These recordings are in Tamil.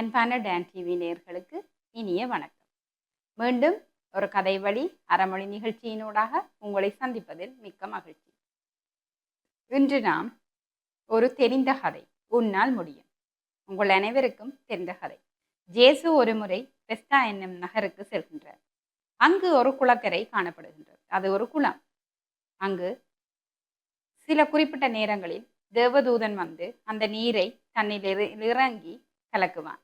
அன்பான டேன் டிவி நேர்களுக்கு இனிய வணக்கம். மீண்டும் ஒரு கதை வழி அறமொழி நிகழ்ச்சியினூடாக உங்களை சந்திப்பதில் மிக்க மகிழ்ச்சி. இன்று நாம் ஒரு தெரிந்த கதை உன்னால் முடியும். உங்கள் அனைவருக்கும் தெரிந்த கதை. ஜேசு ஒரு முறை பெஸ்டா என்னும் நகருக்கு செல்கின்றார். அங்கு ஒரு குளக்கரை காணப்படுகின்றது. அது ஒரு குளம். அங்கு சில குறிப்பிட்ட நேரங்களில் தேவதூதன் வந்து அந்த நீரை தன்னில் இறங்கி கலக்குவான்.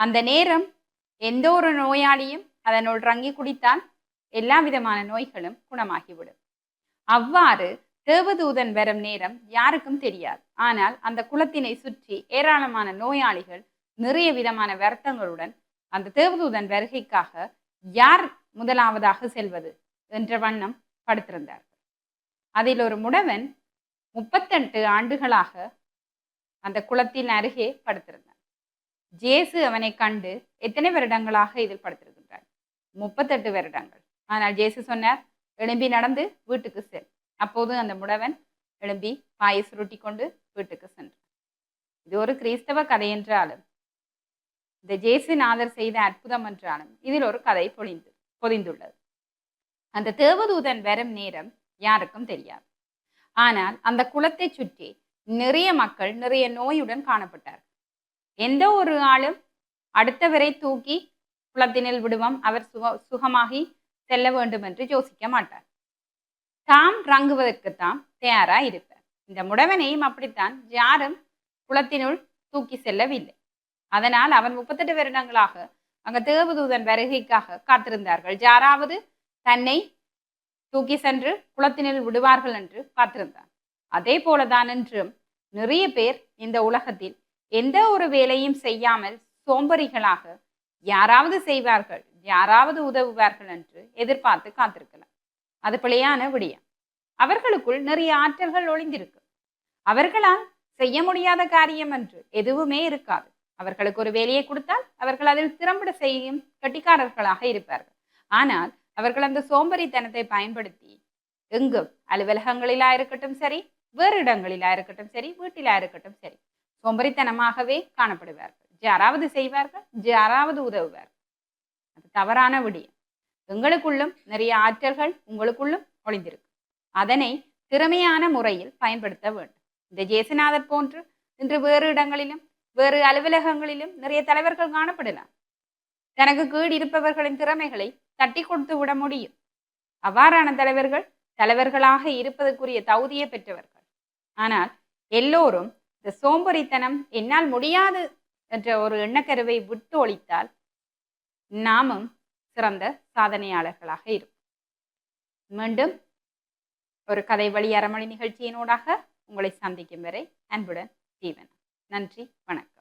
அந்த நேரம் எந்த ஒரு நோயாளியும் அதனுள் ரங்கி குடித்தால் எல்லா விதமான நோய்களும் குணமாகிவிடும். அவ்வாறு தேவதூதன் வரும் நேரம் யாருக்கும் தெரியாது. ஆனால் அந்த குளத்தினை சுற்றி ஏராளமான நோயாளிகள் நிறைய விதமான வருத்தங்களுடன் அந்த தேவதூதன் வருகைக்காக யார் முதலாவதாக செல்வது என்ற வண்ணம் படுத்திருந்தார்கள். அதில் ஒரு முடவன் முப்பத்தெட்டு ஆண்டுகளாக அந்த குளத்தின் அருகே படுத்திருந்தார் ஜேசு அவனை கண்டு எத்தனை வருடங்களாக இதில் படுத்திருக்கின்றார்? முப்பத்தெட்டு வருடங்கள். ஆனால் ஜேசு சொன்னார் எழும்பி நடந்து வீட்டுக்கு செல். அப்போது அந்த முடவன் எழும்பி பாயை சுருட்டி கொண்டு வீட்டுக்கு சென்றான். இது ஒரு கிறிஸ்தவ கதை என்றாலும் இந்த ஜேசுநாதர் செய்த அற்புதம் என்றாலும் இதில் ஒரு கதை பொழிந்து பொதிந்துள்ளது. அந்த தேவதூதன் வரும் நேரம் யாருக்கும் தெரியாது. ஆனால் அந்த குளத்தை சுற்றி நிறைய மக்கள் நிறைய நோயுடன் காணப்பட்டார் எந்த ஒரு ஆளும் அடுத்தவரை தூக்கி குளத்தினில் விடுவோம். அவர் சுக சுகமாகி செல்ல வேண்டும் என்று யோசிக்க மாட்டார். தாம் ரங்குவதற்குத்தாம் தயாரா இருப்பார். இந்த முடவனையும் அப்படித்தான் யாரும் குளத்தினுள் தூக்கி செல்லவில்லை. அதனால் அவன் முப்பத்தெட்டு வருடங்களாக அங்க தேவதூதன் வருகைக்காக காத்திருந்தார்கள். யாராவது தன்னை தூக்கி சென்று குளத்தினில் விடுவார்கள் என்று காத்திருந்தான். அதே போலதான் என்றும் நிறைய பேர் இந்த உலகத்தில் எந்த ஒரு வேலையும் செய்யாமல் சோம்பறிகளாக யாராவது செய்வார்கள் யாராவது உதவுவார்கள் என்று எதிர்பார்த்து காத்திருக்கலாம். அது பிழையான விடியம். அவர்களுக்குள் நிறைய ஆற்றல்கள் ஒளிந்திருக்கு. அவர்களால் செய்ய முடியாத காரியம் என்று எதுவுமே இருக்காது. அவர்களுக்கு ஒரு வேலையை கொடுத்தால் அவர்கள் அதில் திறம்பட செய்யும் கட்டிக்காரர்களாக இருப்பார்கள். ஆனால் அவர்கள் அந்த சோம்பேறித்தனத்தை பயன்படுத்தி எங்கும் அலுவலகங்களிலா இருக்கட்டும் சரி வேறு இடங்களிலா இருக்கட்டும் சரி வீட்டிலா இருக்கட்டும் சரி சோம்பரித்தனமாகவே காணப்படுவார்கள். யாராவது செய்வார்கள் யாராவது உதவுவார்கள். அது தவறான விடியம். எங்களுக்குள்ளும் நிறைய ஆற்றல்கள் உங்களுக்குள்ளும் ஒளிந்திருக்கு அதனை திறமையான முறையில் பயன்படுத்த வேண்டும். இந்த ஜேசுநாதர் போன்று இன்று வேறு இடங்களிலும் வேறு அலுவலகங்களிலும் நிறைய தலைவர்கள் காணப்படலாம். தனக்கு கீழ் இருப்பவர்களின் திறமைகளை தட்டி கொடுத்து விட முடியும். அவ்வாறான தலைவர்கள் தலைவர்களாக இருப்பதற்குரிய தகுதியை பெற்றவர்கள். ஆனால் எல்லோரும் இந்த சோம்பேறித்தனம் என்னால் முடியாது என்ற ஒரு எண்ணக்கருவை விட்டு ஒழித்தால் நாமும் சிறந்த சாதனையாளர்களாக இருக்கும் மீண்டும் ஒரு கதை வழி அறமொழி நிகழ்ச்சியினூடாக உங்களை சந்திக்கும் வரை அன்புடன் ஜீவன். நன்றி வணக்கம்.